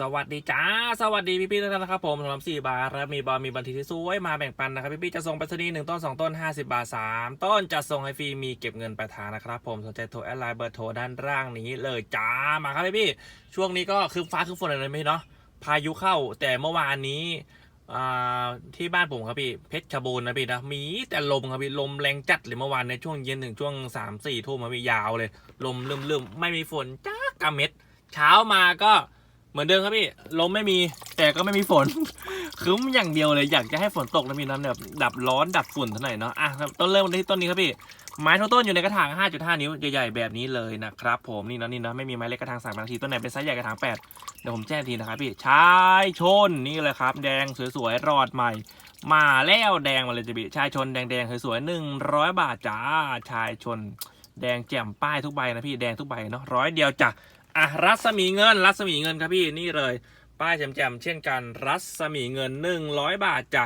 สวัสดีจ้า สวัสดีพี่ๆทุกท่านนะครับผมสำหรับ4บาทและมีบอลมีบันทีที่สวยมาแบ่งปันนะครับพี่ๆจะส่งไปรษณีย์หนึ่งต้น 2 ต้น 50 บาท 3 ต้นจะส่งให้ฟรีมีเก็บเงินปลายทางนะครับผมสนใจโทรแอดไลน์เบอร์โทรด้านล่างนี้เลยจ้ามาครับพี่ๆช่วงนี้ก็คือฟ้าคือฝนอะไรไหมเนาะพายุเข้าแต่เมื่อวานนี้ที่บ้านผมครับพี่เพชรชบูรณ์นะพี่นะมีแต่ลมครับพี่ลมแรงจัดเลยเมื่อวานในช่วงเย็นถึงช่วง3ามสี่ทุ่มครับพี่ยาวเลย ลมลืมๆไม่มีฝนจ้ากะเม็ดเช้ามาก็ เหมือนเดิมครับพี่ลมไม่มีแต่ก็ไม่มีฝน คืมอย่างเดียวเลยอยากจะให้ฝนตกแล้วมีน้ำแบบดับร้อนดับฝุ่นเท่าไหร่เนาะอะต้นเริ่มที่ต้นนี้ครับพี่ไม้ทั้งต้นอยู่ในกระถาง 5.5 นิ้วใหญ่ๆแบบนี้เลยนะครับผมนี่นะนี่นะไม่มีไม้เล็กกระถาง3นาทีต้นไหนเป็นไซส์ใหญ่กระถาง 8 เดี๋ยวผมแจ้งทีนะครับพี่ชายชนนี่เลยครับ แดงสวยๆรอดใหม่ มาแล้วแดงมาเลยจะพี่ชายชนแดงๆสวยๆหนึ่งร้อยบาทจ้าชายชน แดงแจ่มป้ายทุกใบนะพี่แดงทุกใบเนาะร้อยเดียวจ้ะ อะรัศมีเงิน รัศมีเงินครับพี่นี่เลย ป้ายแจมๆเช่นกัน รัศมีเงิน 100 บาทจ้ะ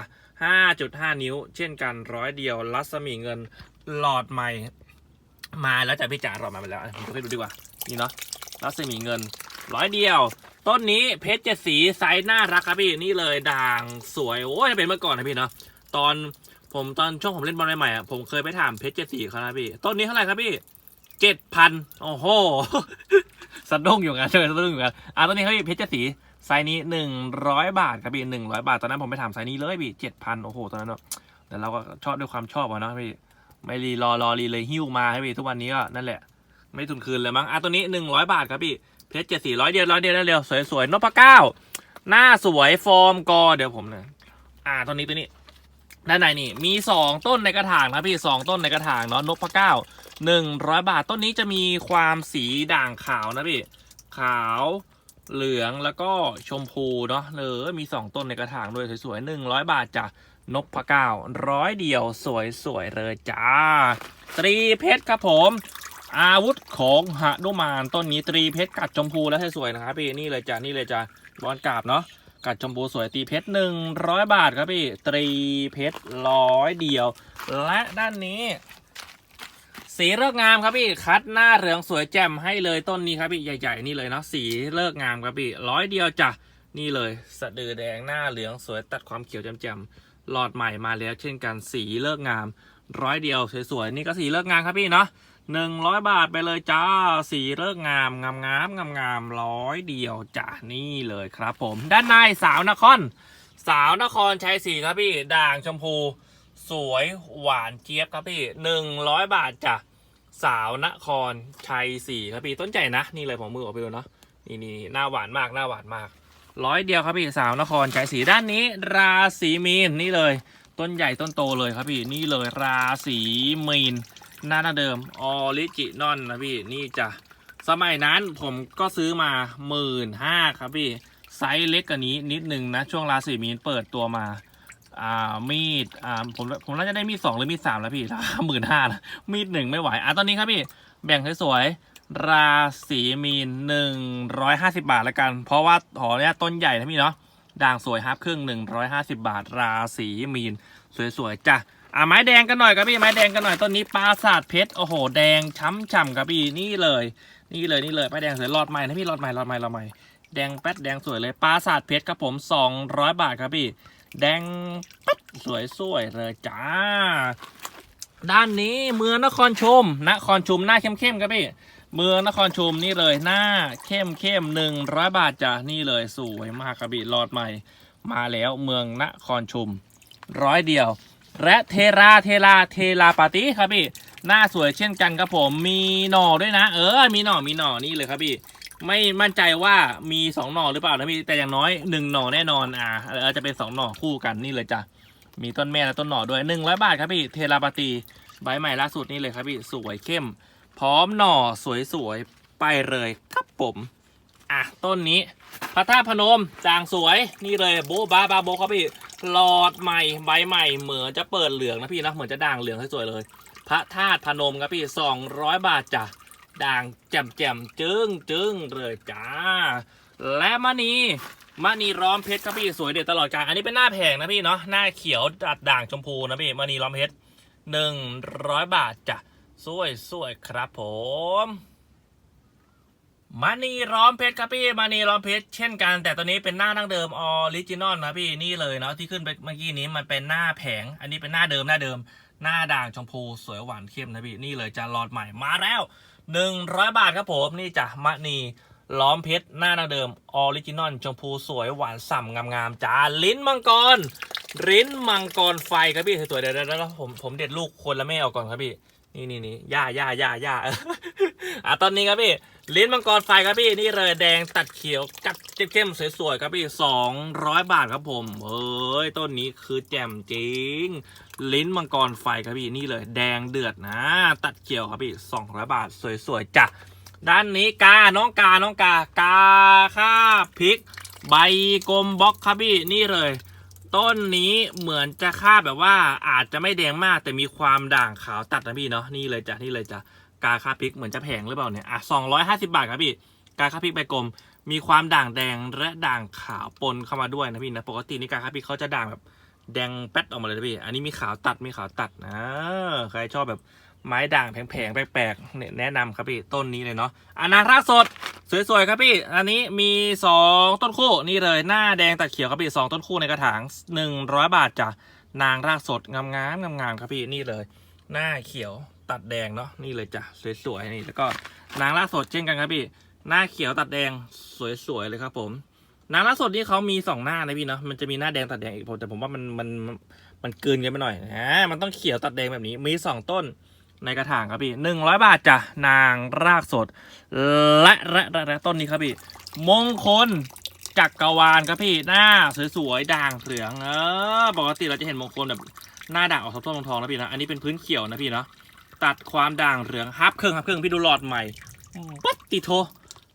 5.5 นิ้ว เช่นกันร้อยเดียว รัศมีเงินหลอดใหม่ มาแล้วจ้ะพี่จ๋าหลอดมาไปแล้วผมจะให้ดูดีกว่านี่เนาะรัศมีเงินร้อยเดียว ต้นนี้เพชรเจ็ดสีไซส์น่ารักครับพี่นี่เลยด่างสวยโอ้ยเป็นเมื่อก่อนนะพี่เนาะตอนผมตอนช่วงผมเล่นบอลใหม่ๆอะผมเคยไปถามเพชรเจ็ดสีเขานะพี่ ต้นนี้เท่าไหร่ครับพี่เจ็ดพันโอ้โห สะดุ้งอยู่กันเจอสะดุ้งอยู่กันอะตอนนี้เขาพี่เพชรสีไซส์นี้หนึ่งร้อยบาทครับพี่หนึ่งร้อยบาท ตอนนั้นผมไปถามไซส์นี้เลยพี่เจ็ดพันโอ้โหตอนนั้นเนอะแต่เราก็ชอบด้วยความชอบอะเนาะพี่ไม่รีรอรอรีเลยหิ้วมาให้พี่ทุกวันนี้ก็นั่นแหละ ไม่ทุนคืนเลยมั้งอะตัวนี้หนึ่งร้อยบาทครับพี่เพชรเจ็ดสี่ร้อยเดียวร้อยเดียวได้เร็วสวยๆนพเก้าหน้าสวยฟอร์มกอเดี๋ยวผมเนี่ยอ่าตัวนี้ตัวนี้ ด้านในนี่มีสองต้นในกระถางนะพี่สองต้นในกระถางเนาะนกพะเก้าหนึ่งร้อยบาทต้นนี้จะมีความสีด่างขาวนะพี่ ขาวเหลืองแล้วก็ชมพูเนาะเออมีสองต้นในกระถางด้วยสวยๆหนึ่งร้อยบาทจ้ะนกพะเก้าร้อยเดียวสวยๆเลยจ้า ตรีเพชรครับผม อาวุธของหนุมานต้นนี้ตรีเพชรกัดชมพูแล้วสวยๆนะครับพี่นี่เลยจ้ะนี่เลยจ้ะบอลกราบเนาะ กัดชมพูสวยตีเพชรหนึ่งร้อยบาทครับพี่ตรีเพชรร้อยเดียว และด้านนี้ สีเลิกงามครับพี่คัดหน้าเหลืองสวยแจ่มให้เลยต้นนี้ครับพี่ใหญ่ ๆ นี่เลยเนาะสีเลิกงามครับพี่ร้อยเดียวจ้ะนี่เลยสะดือแดงหน้าเหลืองสวยตัดความเขียวแจ่มๆหลอดใหม่มาแล้ว เช่นกันสีเลิกงามร้อยเดียวสวยๆนี่ก็สีเลิกงามครับพี่เนาะ หนึ่งร้อยบาทไปเลยจ้า สีเลิกงามงามงามงามงามร้อยเดียวจ้ะนี่เลยครับผม ด้านในสาวนคร สาวนครชัยศรีครับพี่ ด่างชมพู สวยหวานเจี๊ยบครับพี่หนึ่งร้อยบาทจ้ะสาวนครชัยศรีครับพี่ต้นใหญ่นะ นี่เลยผมมือออกไปดูเนาะนี่นี่หน้าหวานมากหน้าหวานมากร้อยเดียวครับพี่สาวนครชัยศรีด้านนี้ ราศีมีนนี่เลย ต้นใหญ่ต้นโตเลยครับพี่นี่เลยราศีมีน หน้าหน้าเดิมออริจินอลนะพี่นี่จ้ะสมัยนั้นผมก็ซื้อมาหมื่นห้าครับพี่ไซส์เล็กกว่านี้นิดนึงนะ ช่วงราศีมีนเปิดตัวมา อ่ามีดอ่าผมผมน่าจะได้มีดสองหรือมีดสามแล้วพี่หมื่นห้ามีดหนึ่งไม่ไหวอะตอนนี้ครับพี่ แบ่งสวยๆราศีมีนหนึ่งร้อยห้าสิบาทแล้วกัน เพราะว่าหอเนี้ยต้นใหญ่นะพี่เนาะด่างสวยฮับครึ่งหนึ่งร้อยห้าสิบาท ราศีมีน สวยๆจ้ะ อะไม้แดงกันหน่อยครับพี่ไม้แดงกันหน่อยต้นนี้ปราสาทเพชรโอ้โห แดงช้ำฉ่ำครับพี่นี่เลย นี่เลยนี่เลยไม้แดงสวยหลอดใหม่นะพี่หลอดใหม่หลอดใหม่หลอดใหม่แดงแป๊ดแดงสวยเลยปราสาทเพชรครับผมสองร้อยบาทครับพี่ แดงปั๊ดสวยๆเลยจ้า ด้านนี้เมืองนครชม นครชุมหน้าเข้มๆครับพี่เมืองนครชุมนี่เลยหน้าเข้มเข้มหนึ่งร้อยบาทจ้ะนี่เลยสวยมากครับพี่หลอดใหม่ มาแล้วเมืองนครชุมร้อยเดียว และเทราเทราเทราปาติครับพี่ หน้าสวยเช่นกันครับผม มีหน่อด้วยนะ เออ มีหน่อมีหน่อนี่เลยครับพี่ ไม่มั่นใจว่ามีสองหน่อหรือเปล่านะพี่ แต่อย่างน้อยหนึ่งหน่อแน่นอน อ่าออจะเป็นสองหน่อคู่กันนี่เลยจ้ะ มีต้นแม่และต้นหน่อด้วยหนึ่งร้อยบาทครับพี่ เทราปาตีใบใหม่ล่าสุดนี่เลยครับพี่ สวยเข้ม พร้อมหน่อสวยๆไปเลยครับผม อะต้นนี้พระธาตุพนมจางสวยนี่เลยโบบาบาโบครับพี่หลอดใหม่ใบใหม่เหมือนจะเปิดเหลืองนะพี่นะเหมือนจะด่างเหลืองสวยเลย พระธาตุพนมครับพี่สองร้อยบาทจ้ะด่างแจ่มแจ่มจึ้งจึ้งเลยจ้า และมณีมณีล้อมเพชรครับพี่สวยเด็ดตลอดกาลอันนี้เป็นหน้าแผงนะพี่เนาะหน้าเขียวดัดด่างชมพูนะพี่มณีล้อมเพชรหนึ่งร้อยบาทจ้ะสวยสวยครับผม มานีล้อมเพชรครับพี่มานีล้อมเพชรเช่นกัน แต่ตัวนี้เป็นหน้าดั้งเดิมออริจินอลนะพี่นี่เลยเนาะที่ขึ้นไปเมื่อกี้นี้มันเป็นหน้าแผง อันนี้เป็นหน้าเดิมหน้าเดิม หน้าด่างชมพูสวยหวานเข้มนะพี่นี่เลยจะหลอดใหม่มาแล้วหนึ่งร้อยบาทครับผมนี่จ้ะมะนีล้อมเพชรหน้าดั้งเดิมออริจินอลชมพูสวยหวานส่ำงามๆจ้าลิ้นมังกรลิ้นมังกรไฟครับพี่สวยๆเดี๋ยวเดียวเดี๋ยวผมผมเด็ดลูกคนละแม่ออกก่อนครับพี่นี่นี่นี่ย่าย่าย่าย่าอะตอนนี้ครับพี่ ลิ้นมังกรไฟครับพี่นี่เลยแดงตัดเขียวกัดเข้มๆสวยๆครับพี่สองร้อยบาทครับผมเฮ้ยต้นนี้คือแจ่มจริง ลิ้นมังกรไฟครับพี่นี่เลย แดงเดือดนะ ตัดเขียวครับพี่สองร้อยบาทสวยๆจ้ะด้านนี้กา น้องกา น้องกา กาข้าพริก ใบกลมบล็อกครับพี่นี่เลย ต้นนี้เหมือนจะค่าแบบว่าอาจจะไม่แดงมากแต่มีความด่างขาวตัดนะพี่เนาะนี่เลยจ้ะนี่เลยจ้ะ กาคาพริกเหมือนจะแพงหรือเปล่าเนี่ยอะสองร้อยห้าสิบาทครับพี่กาคาพริกใบกลม มีความด่างแดงและด่างขาวปนเข้ามาด้วยนะพี่นะปกตินี่กาคาพริกเขาจะด่างแบบแดงแป๊ดออกมาเลยนะพี่ อันนี้มีขาวตัดมีขาวตัดนะใครชอบแบบไม้ด่างแผงๆแปลกๆเนี่ยแนะนำครับพี่ต้นนี้เลยเนาะอนาครากสดสวยๆครับพี่ อันนี้มีสองต้นคู่นี่เลยหน้าแดงตัดเขียวครับพี่สองต้นคู่ในกระถางหนึ่งร้อยบาทจ้ะนางรากสดงามๆงามๆครับพี่นี่เลย หน้าเขียว ตัดแดงเนาะนี่เลยจ้ะสวยๆนี่แล้วก็นางรากสดเช่นกันครับพี่หน้าเขียวตัดแดงสวยๆเลยครับ ผมนางรากสดนี่เขามีสองหน้านะพี่เนาะมันจะมีหน้าแดงตัดแดงอีกผมแต่ผมว่ามันมันมันเกินกันไปหน่อยนะมันต้องเขียวตัดแดงแบบนี้มีสองต้นในกระถางครับพี่หนึ่งร้อยบาทจ้ะนางรากสด และและและและต้นนี้ครับพี่มงคลจักรวาลครับพี่หน้าสวยๆด่างเหลืองเออปกติเราจะเห็นมงคลแบบหน้าด่างออกส้มๆทองๆนะพี่นะอันนี้เป็นพื้นเขียวนะพี่เนาะ ตัดความด่างเหลืองฮับเครื่องฮับเครื่องพี่ดูหลอดใหม่ปัดติโท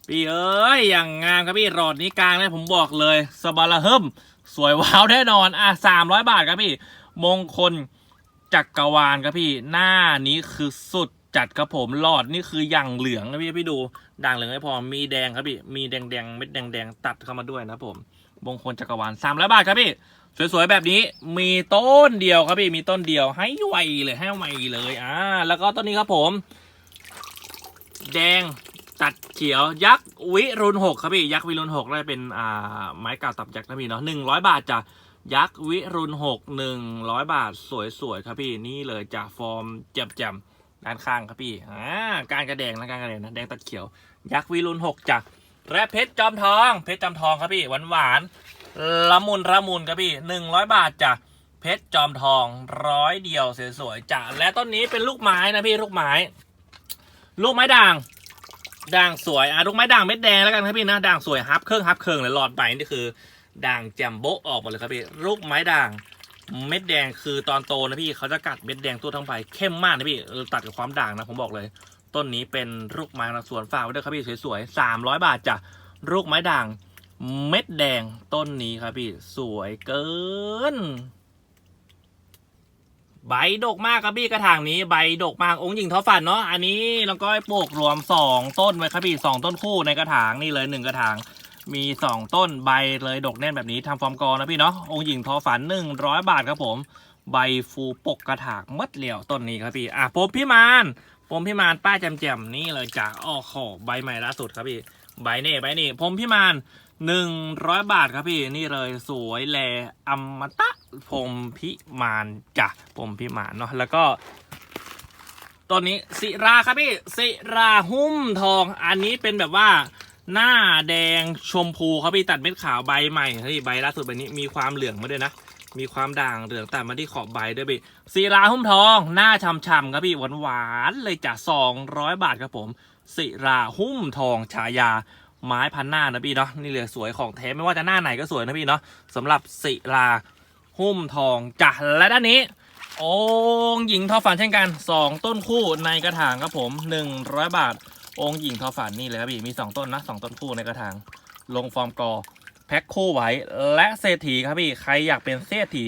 พี่เอ้ยอย่างงามครับพี่หลอดนี้กลางเลยผมบอกเลยสบาระเฮิมสวยว้าวแน่นอนอะสามร้อยบาทครับพี่ มงคลจักรวาลครับพี่หน้านี้คือสุดจัดครับผมหลอดนี่คืออย่างเหลืองนะพี่พี่ดูด่างเหลืองไม่พอมีแดงครับพี่มีแดงแดงเม็ดแดงแดงตัดเข้ามาด้วยนะผมมงคลจักรวาลสามร้อยบาทครับพี่ สวยๆแบบนี้มีต้นเดียวครับพี่มีต้นเดียวให้ไวเลยให้ไวเลยอ่าแล้วก็ต้นนี้ครับผม แดงตัดเขียวยักษ์วิรุณหกครับพี่ยักษ์วิรุณหกได้เป็นอ่าไม้ก่าตับยักษ์นะพี่เนาะหนึ่งร้อยบาทจ้ะยักษ์วิรุณหกหนึ่งร้อยบาทสวยๆครับพี่นี่เลยจากฟอร์มแจ่มๆด้านข้างครับพี่อ่าการกระแดงนะการกระแดงนะแดงตัดเขียว ยักษ์วิรุณหกจ้ะและเพชรจอมทอง เพชรจอมทองครับพี่หวานหวานๆ ละมุนละมุนครับพี่หนึ่งร้อยบาทจ้ะเพชรจอมทองร้อยเดียวสวยๆจ้ะและต้นนี้เป็นลูกไม้นะพี่ลูกไม้ ลูกไม้ด่างด่างสวยอะลูกไม้ด่างเม็ดแดงแล้วกันครับพี่นะด่างสวยฮับเครื่องฮับเครื่องเลยหลอดใบนี่คือด่างแจ่มโบ๊ะออกหมดเลยครับพี่ลูกไม้ด่างเม็ดแดงคือตอนโตนะพี่เขาจะกัดเม็ดแดงตัวทั้งใบเข้มมากนะพี่ตัดกับความด่างนะผมบอกเลย ต้นนี้เป็นลูกไม้นะสวนฝากไว้ด้วยครับพี่สวยๆสามร้อยบาทจ้ะลูกไม้ด่าง เม็ดแดงต้นนี้ครับพี่ สวยเกิน ใบดกมากครับพี่กระถางนี้ใบดกมากองค์หญิงท้อฝันเนาะอันนี้เราก็ปลูกรวมสองต้นไว้ครับพี่สองต้นคู่ในกระถางนี่เลยหนึ่งกระถางมีสองต้นใบเลยดกแน่นแบบนี้ทำฟอร์มกอนะพี่เนาะองค์หญิงท้อฝันหนึ่งร้อยบาทครับผม ใบฟูปกกระถางมัดเหลี่ยวต้นนี้ครับพี่อะผมพี่มานผมพี่มานป้าแจมๆนี่เลยจ้ะอ้อขอใบใหม่ล่าสุดครับพี่ใบนี่ใบนี่ผมพี่มาน หนึ่งร้อยบาทครับพี่นี่เลยสวยแลอมตะผมพิมานจ้ะผมพิมานเนาะแล้วก็ต้นนี้สิราครับพี่สิราหุ้มทอง อันนี้เป็นแบบว่าหน้าแดงชมพูครับพี่ตัดเม็ดขาวใบใหม่เฮ้ยใบล่าสุดใบนี้มีความเหลืองมาด้วยนะมีความด่างเหลืองตัดมาที่ขอบใบด้วยพี่ศิราหุ้มทองหน้าช่ำๆครับพี่หวานๆเลยจ้ะสองร้อยบาทครับผมศิราหุ้มทองฉายา ไม้พันหน้านะพี่เนาะนี่เหลยสวยของแท้ไม่ว่าจะหน้าไหนก็สวยนะพี่เนาะสำหรับศิราหุ้มทองจ้ะและด้านนี้ องค์หญิงทอฝันเช่นกันสองต้นคู่ในกระถางครับผมหนึ่งร้อยบาท องค์หญิงทอฝันนี่เลยครับพี่มีสองต้นนะสองต้นคู่ในกระถาง ลงฟอร์มกอแพ็คคู่ไว้และเศรษฐีครับพี่ใครอยากเป็นเศรษฐี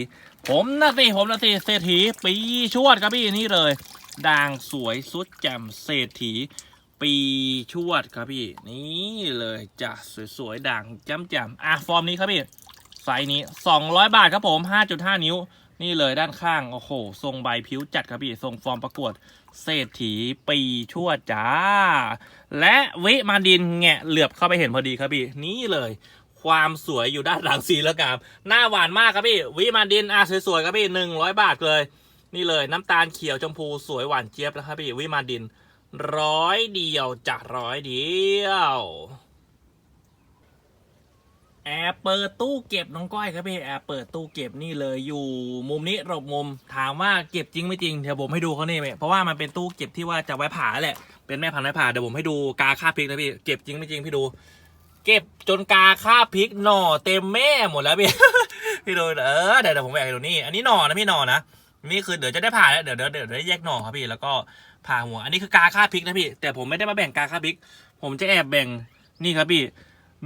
ผมนะสิผมนะสิเศรษฐีปีชวดครับพี่นี่เลยด่างสวยสุดแจ่มเศรษฐี ปีชวดครับพี่ นี่เลยจ้ะสวยๆด่างจ้ำๆอะฟอร์มนี้ครับพี่ไซส์นี้ 200 บาทครับผม 5.5 นิ้ว นี่เลยด้านข้าง โอ้โห ทรงใบผิวจัดครับพี่ ทรงฟอร์มประกวด เศรษฐีปีชั่วจ้า และวิมาดินแงะเหลือบเข้าไปเห็นพอดีครับพี่ นี่เลย ความสวยอยู่ด้านหลังสีแล้วกามหน้าหวานมากครับพี่ วิมาดินอะสวยๆครับพี่หนึ่งร้อยบาทเลย นี่เลยน้ำตาลเขียวชมพูสวยหวานเจี๊ยบนะครับพี่ วิมาดิน ร้อยเดียวจะร้อยเดียวแอบเปิดตู้เก็บน้องก้อยครับพี่แอบเปิดตู้เก็บนี่เลยอยู่มุมนี้หลบมุม ถามว่าเก็บจริงไม่จริงเดี๋ยวผมให้ดูเขานี่ไหมเพราะว่ามันเป็นตู้เก็บที่ว่าจะไว้ผ่าแหละเป็นแม่พันธุ์ไว้ผ่าเดี๋ยวผมให้ดูกาค่าพริกนะพี่เก็บจริงไม่จริงพี่ดู เก็บจนกาค่าพริกหน่อเต็มแม่หมดแล้วพี่พี่ดูเออเดี๋ยวเดี๋ยวผมแอบให้ดูนี่อันนี้หน่อนะพี่หน่อนะนี่คือเดี๋ยวจะได้ผ่าแล้วเดี๋ยวเดี๋ยวเดี๋ยวได้แยกหน่อครับพี่แล้วก็ ผ่าหัว อันนี้คือกาค่าพริกนะพี่ แต่ผมไม่ได้มาแบ่งกาค่าพริก ผมจะแอบแบ่งนี่ครับพี่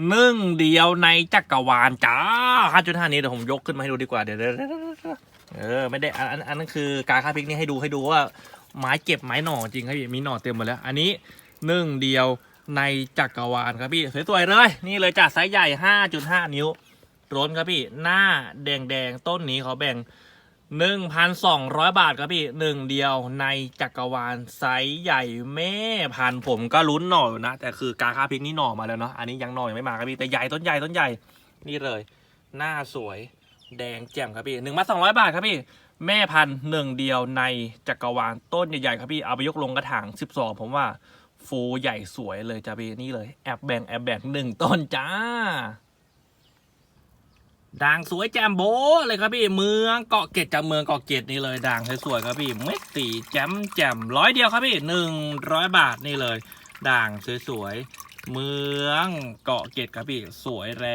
หนึ่งเดียวในจักรวาลจ้าห้าจุดห้านี้เดี๋ยวผมยกขึ้นมาให้ดูดีกว่าเดี๋ยวเออไม่ได้อันอันอันนั้นคือกาค่าพริกนี่ให้ดูให้ดูว่าไม้เก็บไม้หน่อจริงครับพี่มีหน่อเต็มหมดแล้ว อันนี้หนึ่งเดียวในจักรวาลครับพี่สวยๆเลย นี่เลยจ้ะไซส์ใหญ่ 5.5 นิ้วร้นครับพี่หน้าแดงๆต้นนี้เขาแบ่ง 1,200 บาทครับพี่หนึ่งเดียวในจักรวาลไซส์ใหญ่แม่พันผมก็ลุ้นหน่อยนะ แต่คือกาคาพิกนี่หน่อมาแล้วเนาะอันนี้ยังหน่อยังไม่มาครับพี่แต่ใหญ่ต้นใหญ่ต้นใหญ่นี่เลย หน้าสวยแดงแจ่มครับพี่หนึ่งมาสองร้อยบาทครับพี่ แม่พันหนึ่งเดียวในจักรวาลต้นใหญ่ๆครับพี่เอาไปยกลงกระถางสิบสองผมว่าฟูใหญ่สวยเลยจ้าพี่นี่เลยแอบแบ่งแอบแบ่งหนึ่งต้นจ้า ด่างสวยแจมโบเลยครับพี่เมืองเกาะเกร็ดจากเมืองเกาะเกร็ดนี่เลยด่างสวยๆครับพี่เม็ดสีแจมแจมร้อยเดียวครับพี่หนึ่งร้อยบาทนี่เลย ด่างสวยๆเมืองเกาะเกร็ดครับพี่สวยแร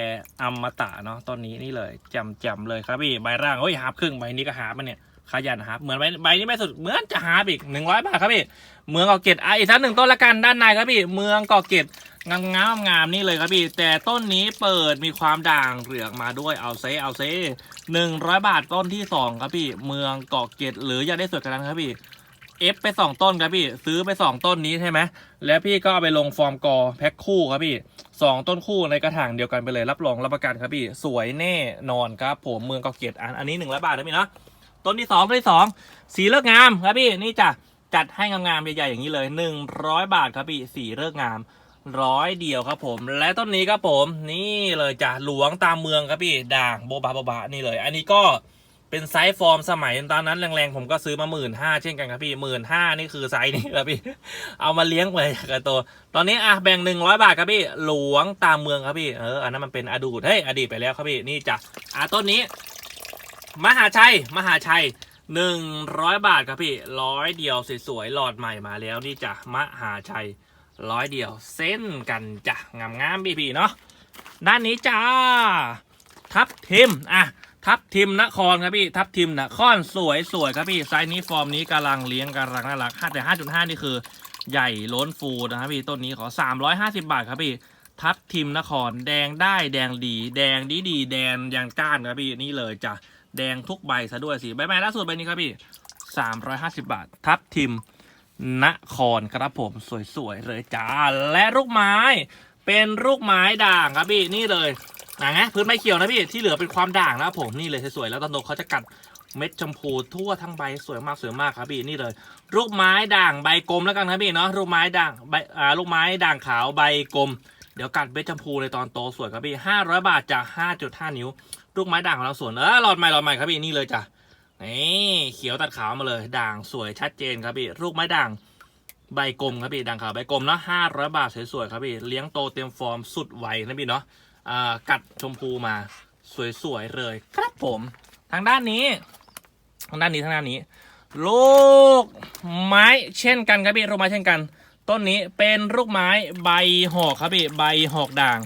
อมตะเนาะต้นนี้นี่เลยแจมแจมเลยครับพี่ใบร่างโอ้ยหาบครึ่งใบนี้ก็หาบมันเนี่ยขยันหาบเหมือนใบใบนี้ไม่สุดเหมือนจะหาอีกหนึ่งร้อยบาทครับพี่เมืองเกาะเกร็ดอะอีกสักหนึ่งต้นละกันด้านในครับพี่เมืองเกาะเกร็ด งามงามงามนี่เลยครับพี่ แต่ต้นนี้เปิดมีความด่างเหลืองมาด้วยเอาเซเอาเซหนึ่งร้อยบาทต้นที่สองครับพี่ เมืองเกาะเกร็ดหรืออยากได้สวยกว่านั้นครับพี่เอฟไปสองต้นครับพี่ ซื้อไปสองต้นนี้ใช่ไหมแล้วพี่ก็เอาไปลงฟอร์มกอแพ็คคู่ครับพี่สองต้นคู่ในกระถางเดียวกันไปเลยรับรองรับประกันครับพี่ สวยแน่นอนครับ ผมเมืองเกาะเกร็ดอันอันนี้หนึ่งร้อยบาทนะพี่เนาะต้นที่สองต้นที่สองสีเลิกงามครับพี่นี่จ้ะจัดให้งามๆใหญ่ๆอย่างนี้เลยหนึ่งร้อยบาทครับพี่สีเลิกงาม ร้อยเดียวครับผม และต้นนี้ครับผม นี่เลยจ้ะหลวงตามเมืองครับพี่ด่างโบบาโบบานี่เลย อันนี้ก็เป็นไซส์ฟอร์มสมัยตอนนั้นแรงๆ ผมก็ซื้อมาหมื่นห้าเช่นกันครับพี่หมื่นห้านี่คือไซส์นี้ครับพี่ เอามาเลี้ยงไปกับตัว ตอนนี้อะแบ่งหนึ่งร้อยบาทครับพี่หลวงตามเมืองครับพี่เอออันนั้นมันเป็นอดีตเฮ้ยอดีตไปแล้วครับพี่นี่จ้ะอะต้นนี้ มหาชัยมหาชัยหนึ่งร้อยบาทครับพี่ร้อยเดียวสวยๆหลอดใหม่มาแล้วนี่จ้ะมหาชัย ร้อยเดียว เส้นกันจ้ะงามงามๆพี่ๆเนาะด้านนี้จ้า ทับทิมอะทับทิมนครครับพี่ทับทิมนครสวยสวยครับพี่ไซส์นี้ฟอร์มนี้กำลังเลี้ยงกำลังน่ารักแต่ห้าจุดห้านี่คือ ใหญ่ล้นฟูนะครับพี่ต้นนี้ขอสามร้อยห้าสิบาทครับพี่ทับทิมนคร แดงได้แดงดี แดงดีดีแดงยางก้านครับพี่นี่เลยจ้ะแดงทุกใบซะด้วยสิใบใหม่ล่าสุดใบนี้ครับพี่สามร้อยห้าสิบาท ทับทิม นครครับผมสวยๆเลยจ้า และลูกไม้ เป็นลูกไม้ด่างครับพี่นี่เลยนะฮะพื้นไม้เขียวนะพี่ที่เหลือเป็นความด่างนะครับผมนี่เลยสวยๆแล้วตอนโตเขาจะกัดเม็ดชมพูทั่วทั้งใบสวยมากสวยมากครับพี่นี่เลยลูกไม้ด่างใบกลมแล้วกันครับพี่เนาะลูกไม้ด่างใบอ่าลูกไม้ด่างขาวใบกลม เดี๋ยวกัดเม็ดชมพูในตอนโตสวยครับพี่ห้าร้อยบาทจากห้าจุดห้านิ้วลูกไม้ด่างของเราสวนเออหลอดใหม่หลอดใหม่ครับพี่นี่เลยจ้ะ นี่เขียวตัดขาวมาเลย ด่างสวยชัดเจนครับพี่ลูกไม้ด่างใบกลมครับพี่ดังขาวใบกลมเนาะห้าร้อยบาทสวยๆครับพี่เลี้ยงโตเต็มฟอร์มสุดไวนะพี่เนาะอ่ากัดชมพูมาสวยๆเลยครับผมทางด้านนี้ ทางด้านนี้ทางด้านนี้ลูกไม้เช่นกันครับพี่ลูกไม้เช่นกัน ต้นนี้เป็นลูกไม้ใบหอกครับพี่ใบหอกด่าง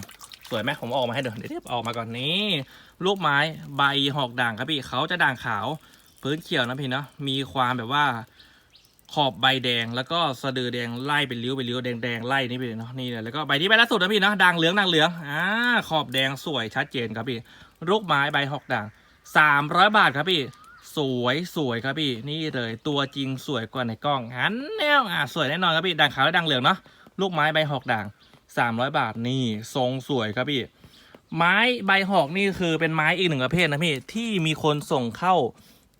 สวยไหมผมเอาออกมาให้ดูเดี๋ยวเดี๋ยวเอาออกมาก่อนนี้ลูกไม้ใบหอกด่างครับพี่เขาจะด่างขาว พื้นเขียวนะพี่เนาะมีความแบบว่าขอบใบแดงแล้วก็สะดือแดงไล่เป็นริ้วเป็นริ้วแดงแดงไล่นี่ไปเลยเนาะนี่เลยแล้วก็ใบที่ใบล่าสุดนะพี่เนาะด่างเหลืองด่างเหลืองอ่าขอบแดงสวยชัดเจนครับพี่ลูกไม้ใบหอกด่างสามร้อยบาทครับพี่ สวยสวยครับพี่ นี่เลยตัวจริงสวยกว่าในกล้องหันแนวอะสวยแน่นอนครับพี่ด่างขาวและด่างเหลืองเนาะลูกไม้ใบหอกด่างสามร้อยบาทนี่ทรงสวยครับพี่ ไม้ใบหอกนี่คือเป็นไม้อีกหนึ่งประเภทนะพี่ที่มีคนส่งเข้า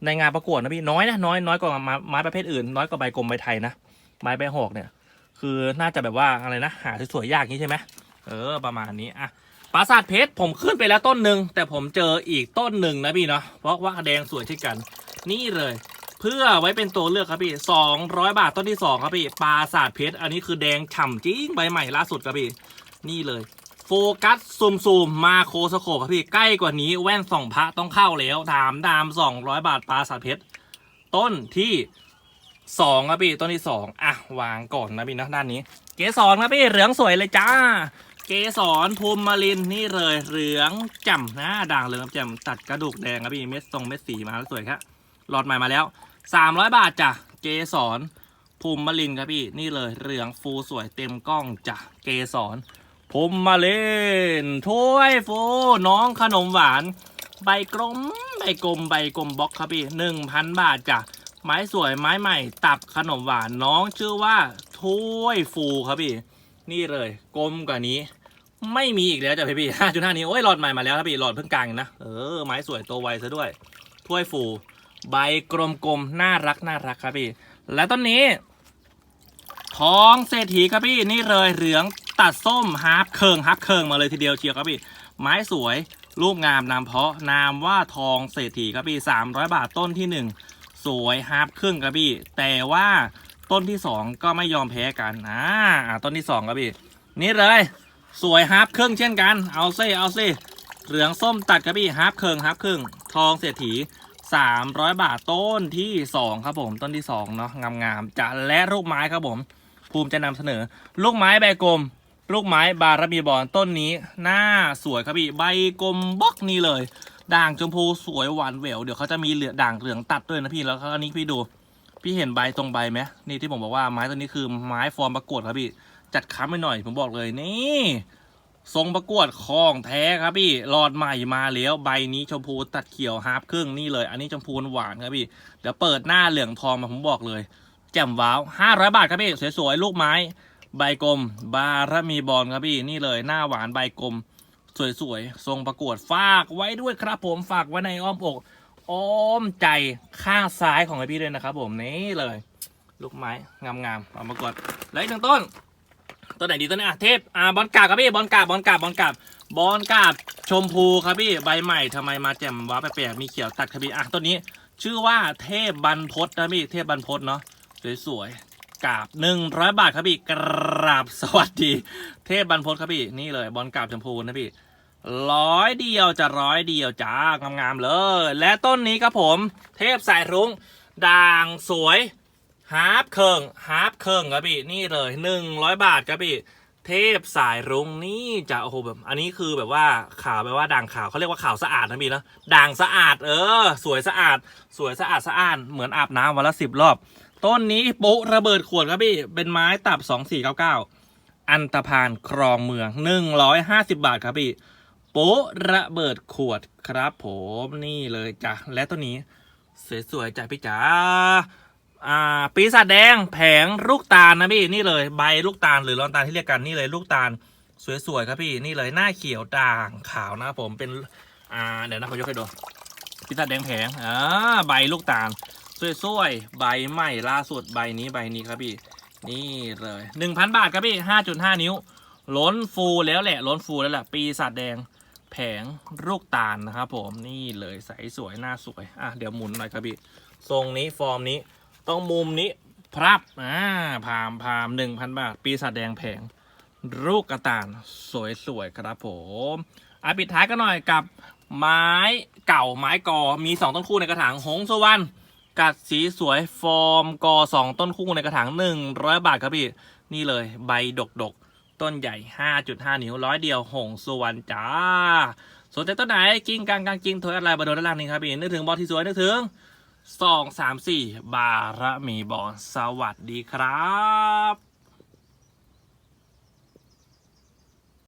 ในงานประกวดนะพี่น้อยนะน้อยน้อยกว่าไม้ประเภทอื่น น้อยกว่าใบกลมใบไทยนะไม้ใบหอกเนี่ย คือน่าจะแบบว่าอะไรนะหาสวยๆยากนี้ใช่ไหมเออประมาณนี้อะปราสาทเพชรผมขึ้นไปแล้วต้นหนึ่งแต่ผมเจออีกต้นหนึ่งนะพี่เนาะเพราะว่าแดงสวยเช่นกัน นี่เลย เพื่อไว้เป็นตัวเลือกครับพี่สองร้อยบาทต้นที่สองครับพี่ปราสาทเพชรอันนี้คือแดงฉ่ำจริงใบใหม่ล่าสุดครับพี่นี่เลย โฟกัสซูมซูมมาโคสโคปครับพี่ใกล้กว่านี้แว่นส่องพระต้องเข้าแล้ว ถามดามสองร้อยบาทปลาสาเพชรต้นที่สองครับพี่ต้นที่สองอะวางก่อนนะพี่นะด้านนี้ เกสรครับพี่เหลืองสวยเลยจ้า เกสรภูมิมารินนี่เลยเหลืองจ่มนะด่างเหลืองจ่มตัดกระดูกแดงครับพี่เม็ดทรงเม็ดสีมาแล้วสวยครับหลอดใหม่มาแล้วสามร้อยบาทจ้ะเกสรภูมิมารินครับพี่นี่เลยเหลืองฟูสวยเต็มกล้องจ้ะเกสร ผมมาเล่นถ้วยโฟน้องขนมหวาน ใบกลมใบกลมใบกลมบล็อกครับพี่หนึ่งพันบาทจ้ะไม้สวยไม้ใหม่ ตับขนมหวานน้องชื่อว่าถ้วยฟูครับพี่ นี่เลยกลมกว่านี้ ไม่มีอีกแล้วจ้ะพี่พี่ห้าจุดห้านี้โอ้ยหลอดใหม่มาแล้วครับพี่หลอดเพิ่งกลางนะเออไม้สวยโตวไวซะด้วย ถ้วยฟู ใบกลมๆน่ารักน่ารักครับพี่ และต้นนี้ทองเศรษฐีครับพี่นี่เลยเหลือง ตัดส้มฮาร์ปเคิงฮาร์ปเคิงมาเลยทีเดียวเชียวครับพี่ ไม้สวยรูปงามนามเพาะนามว่าทองเศรษฐีครับพี่สามร้อยบาทต้นที่หนึ่งสวยฮาร์ปครึ่งครับพี่ แต่ว่าต้นที่สองก็ไม่ยอมแพ้กันอ่าต้นที่สองครับพี่ นี่เลย สวยฮาร์ปครึ่งเช่นกัน เอาซิเอาซิเหลืองส้มตัดครับพี่ฮาร์ปเคิงฮาร์ปครึ่งทองเศรษฐี300บาทต้นที่2ครับผมต้นที่2เนาะงามๆจะและลูกไม้ครับผม ภูมิจะนำเสนอลูกไม้ใบกลม ลูกไม้บารมีบอลต้นนี้ หน้าสวยครับพี่ใบกลมบล็อกนี่เลย ด่างชมพูสวยหวานแหววเดี๋ยวเขาจะมีเหลือด่างเหลืองตัดด้วยนะพี่แล้วอันนี้พี่ดู พี่เห็นใบตรงใบไหมนี่ที่ผมบอกว่าไม้ตัวนี้คือไม้ฟอร์มประกวดครับพี่ จัดค้ำไปหน่อยผมบอกเลยนี่ทรงประกวดของแท้ครับพี่หลอดใหม่มาแล้วใบนี้ชมพูตัดเขียวฮาร์ปครึ่งนี่เลย อันนี้ชมพูหวานครับพี่เดี๋ยวเปิดหน้าเหลืองทองมาผมบอกเลย แจ่มว้าว500บาทครับพี่สวยๆลูกไม้ ใบกลม บารมีบอลครับพี่นี่เลยหน้าหวานใบกลม สวยๆทรงประกวดฝากไว้ด้วยครับผมฝากไว้ในอ้อมอกอ้อมใจข้างซ้ายของไอพี่ด้วยนะครับผมนี่เลย ลูกไม้งามๆเอามากดแล้วอีกหนึ่งต้นต้นไหนดีต้นนี้อะเทพอ่าบอลกาบครับพี่บอลกาบบอลกาบบอลกาบบอลกาบชมพูครับพี่ใบใหม่ทำไมมาแจ่มว้าแปลกๆมีเขียวตัดครับพี่อะต้นนี้ ชื่อว่าเทพบรรพตนะพี่เทพบรรพตเนาะสวยๆ กาบหนึ่งร้อยบาทครับพี่กราบสวัสดี เทพบรรพตครับพี่นี่เลย บอลกาบชมพูนะพี่ร้อยเดียวจะร้อยเดียวจ้างามๆเลย และต้นนี้ครับผม เทพสายรุ้งด่างสวยฮาร์ปเคิงฮาร์ปเคิงครับพี่นี่เลยหนึ่งร้อยบาทครับพี่เทพสายรุ้งนี่จะโอ้โหแบบ อันนี้คือแบบว่าข่าวแบบว่าด่างขาวเขาเรียกว่าข่าวสะอาดนะพี่นะด่างสะอาด เออ สวยสะอาด สวยสะอาดสะอ้านเหมือนอาบน้ำวันละสิบรอบ ต้นนี้ปุระเบิดขวดครับพี่ เป็นไม้ตับสองสี่เก้าเก้าอันตพานครองเมืองหนึ่งร้อยห้าสิบบาทครับพี่ปุระเบิดขวดครับ ผมนี่เลยจ้ะและต้นนี้ สวยๆจ้ะพี่จ๋าอ่า ปีศาจแดงแผงลูกตาลนะพี่นี่เลยใบลูกตาลหรือลอนตาลที่เรียกกันนี่เลยลูกตาลสวยๆครับพี่นี่เลยหน้าเขียวด่างขาวนะผมเป็นอ่าเดี๋ยวนะผมยกให้ดูปีศาจแดงแผงอ่าใบลูกตาล สวยๆ ใบใหม่ล่าสุดใบนี้ใบนี้ครับพี่ นี่เลยหนึ่งพันบาทครับพี่ห้าจุดห้านิ้ว ล้นฟูแล้วแหละ ล้นฟูแล้วแหละปีศาจแดงแผงลูกตาลนะครับผมนี่เลยใสสวยหน้าสวยอะเดี๋ยวหมุนหน่อยครับพี่ทรงนี้ฟอร์มนี้ต้องมุมนี้พรับอ่าพามพามหนึ่งพันบาท ปีศาจแดงแผงลูกกระตานสวยๆครับผมอะปิดท้ายกันหน่อยกับไม้เก่าไม้กอมีสองต้นคู่ในกระถางหงสวรรณ กัดสีสวยฟอร์มกอสองต้นคู่ในกระถางหนึ่งร้อยบาทครับพี่ นี่เลยใบดกดกต้นใหญ่ 5.5 นิ้วร้อยเดียวหงสวรรณจ้าสนใจต้นไหนกิ้งกลางกลางกิ้งถอยอะไรบาโดนด้านล่างนี้ครับพี่นึกถึงบอลที่สวยนึกถึงสองสามสี่บารมีบอลสวัสดีครับ